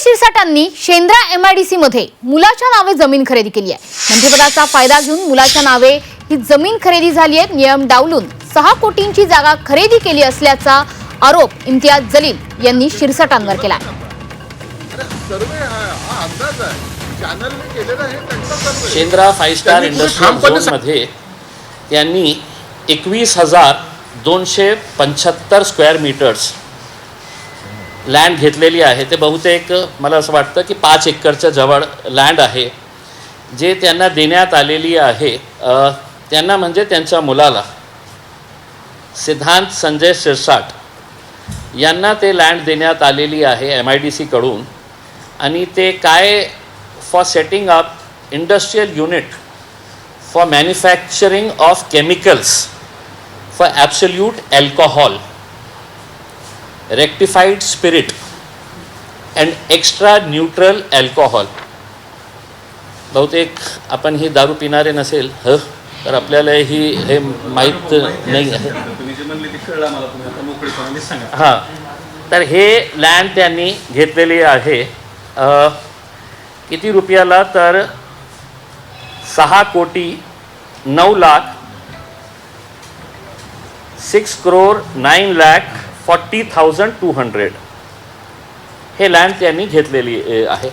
शिरसाटांनी Shendra MIDC मध्ये मुलाच्या नावे जमीन खरेदी केली आहे. मंत्रिपदाचा फायदा घेऊन मुलाच्या नावे ही जमीन खरेदी झाली आहे नियम डावलून सहा कोटींची जागा खरेदी केली असल्याचा आरोप इम्तियाज जलील यांनी शिरसाटांवर केला आहे. सर्वे अंदाज आहे चॅनलने केलेला आहे त्यांचा survey Shendra five star industrial झोनमध्ये त्यांनी एकवीस हजार दोनशे पंच्याहत्तर स्क्वेअर मीटर्स लँड घेतलेली आहे ते बहुतेक मला असं वाटतं की पाच एकरच्या जवळ लँड आहे जे त्यांना देण्यात आलेली आहे. त्यांना म्हणजे त्यांच्या मुलाला. सिद्धांत संजय शिरसाट यांना ते लँड देण्यात आलेली आहे एम आय डी सीकडून आणि ते काय for setting up industrial unit for manufacturing of chemicals for absolute alcohol rectified spirit and extra neutral alcohol बहुतेक आपण ही दारू पिणारे नसेल ह? तर आपल्याला ही हे माहीत नाही आहे. हां. तर हे लँड त्यांनी घेतलेली आहे. किती रुपयाला? तर सहा कोटी नऊ lakh six crore nine lakh forty thousand two hundred. हे लँड त्यांनी घेतलेली आहे.